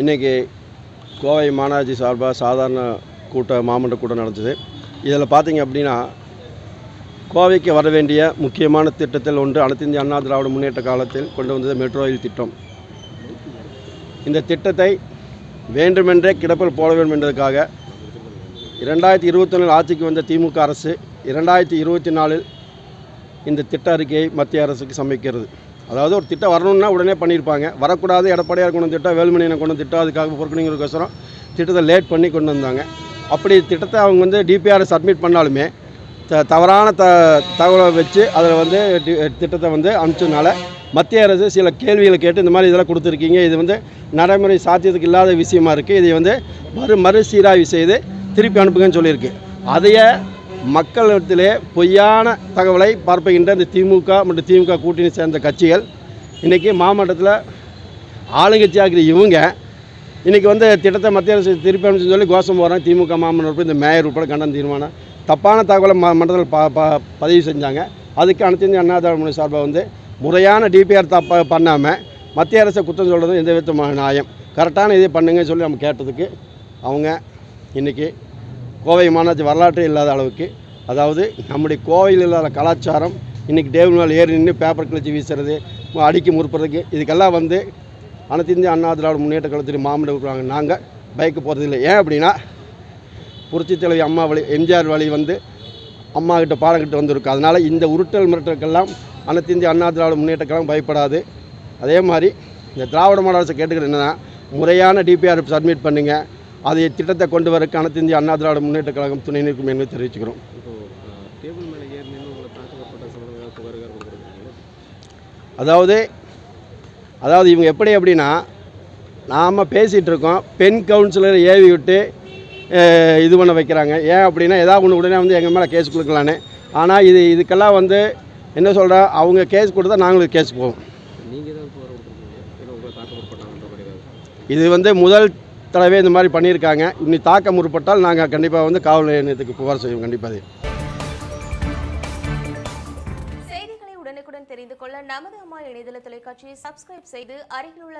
இன்றைக்கி கோவை மாநகராட்சி சார்பாக சாதாரண கூட்ட மாமன்ற கூட்டம் நடந்தது. இதில் பார்த்தீங்க அப்படின்னா கோவைக்கு வர வேண்டிய முக்கியமான திட்டத்தில் ஒன்று அனைத்து இந்திய அண்ணா திராவிட முன்னேற்ற காலத்தில் கொண்டு வந்தது மெட்ரோ ரயில் திட்டம். இந்த திட்டத்தை வேண்டுமென்றே கிடப்பில் போட வேண்டும் என்பதற்காக இரண்டாயிரத்தி இருபத்தொன்னில் ஆட்சிக்கு வந்த திமுக அரசு இரண்டாயிரத்தி இருபத்தி நாலில் இந்த திட்ட அறிக்கையை மத்திய அரசுக்கு சமைக்கிறது அதாவது ஒரு திட்டம் வரணும்னா உடனே பண்ணியிருப்பாங்க. வரக்கூடாது எடப்பாடியார் கொண்டு திட்டம் வேலுமணியனை கொண்டு திட்டம் அதுக்காக பொறுக்கணுங்கிறதுக்கோசரம் திட்டத்தை லேட் பண்ணி கொண்டு வந்தாங்க. அப்படி திட்டத்தை அவங்க வந்து டிபிஆர் சப்மிட் பண்ணாலுமே த தவறான த தகவலை வச்சு அதில் வந்து திட்டத்தை வந்து அனுப்பிச்சதுனால மத்திய அரசு சில கேள்விகளை கேட்டு இந்த மாதிரி இதெல்லாம் கொடுத்துருக்கீங்க. இது வந்து நடைமுறை சாத்தியத்துக்கு இல்லாத விஷயமா இருக்குது இதை வந்து மறு மறுசீராய்வு செய்து திருப்பி அனுப்புங்கன்னு சொல்லியிருக்கு. அதையே மக்களிடத்திலே பொய்யான தகவலை பரப்புகின்ற இந்த திமுக மற்றும் திமுக கூட்டணி சேர்ந்த கட்சிகள் இன்றைக்கி மாவட்டத்தில் ஆளுங்கட்சி இருக்கிற இவங்க இன்றைக்கி வந்து திட்டத்தை மத்திய அரசு திருப்பி அனுப்பிச்சு சொல்லி கோஷம் போகிறாங்க திமுக மாமன்னர் இந்த மேயர் உட்பட கண்டன தீர்மானம். தப்பான தகவலை ம மண்டலத்தில் ப ப பதிவு செஞ்சாங்க. அதுக்கு அனைத்து அண்ணா திராவிட சார்பாக வந்து முறையான டிபிஆர் தப்பாக பண்ணாமல் மத்திய அரசை குற்றம் சொல்கிறது எந்த விதமான நியாயம்? கரெக்டான இதை பண்ணுங்கன்னு சொல்லி நம்ம கேட்டதுக்கு அவங்க இன்றைக்கி கோவை மாநகராட்சி வரலாற்றே இல்லாத அளவுக்கு. அதாவது நம்முடைய கோவையில் இல்லாத கலாச்சாரம் இன்றைக்கி டேபிள் மேலே ஏறி நின்று பேப்பர் கிழிச்சு வீசுறது அடிக்கி முறுப்புறதுக்கு இதுக்கெல்லாம் வந்து அனைத்து இந்திய அண்ணா திராவிட முன்னேற்ற கழகத்தில் மாமண்ட விட்டுருவாங்க நாங்கள் பைக்கு போகிறது இல்லை. ஏன் அப்படின்னா புரட்சி தலைவி அம்மா வழி எம்ஜிஆர் வழி வந்து அம்மா கிட்ட பாடங்கிட்ட வந்திருக்கு. அதனால் இந்த உருட்டல் மிரட்டலுக்கெல்லாம் அனைத்து இந்திய அண்ணா திராவிட முன்னேற்ற கழகம் பயப்படாது. அதே மாதிரி இந்த திராவிட மாடல் அரசு கேட்டுக்கிறது என்னென்னா முறையான டிபிஆர் சப்மிட் பண்ணுங்கள் அதை திட்டத்தை கொண்டு வரக்கு அனைத்து இந்திய அண்ணா திராவிட முன்னேற்ற கழகம் துணை நிற்கும் என்பதை தெரிவிச்சுக்கிறோம். அதாவது அதாவது இவங்க எப்படி அப்படின்னா நாம் பேசிகிட்டு இருக்கோம் பெண் கவுன்சிலர் ஏவி விட்டு இது பண்ண வைக்கிறாங்க. ஏன் அப்படின்னா ஏதாவது ஒன்று உடனே வந்து எங்கள் மேலே கேஸ் கொடுக்கலான்னு. ஆனால் இது இதுக்கெல்லாம் வந்து என்ன சொல்கிறா அவங்க கேஸ் கொடுத்தா நாங்களும் கேஸ் போவோம். இது வந்து முதல் தடவை இந்த மாதிரி பண்ணியிருக்காங்க. இன்னி தாக்கம் முற்பட்டால் நாங்கள் கண்டிப்பாக வந்து காவல் நிலையத்துக்கு புகார் செய்வோம். கண்டிப்பாக செய்திகளை உடனுக்குடன் தெரிந்து கொள்ள நமது அம்மா இணையதள தொலைக்காட்சியை சப்ஸ்கிரைப் செய்து அருகில் உள்ள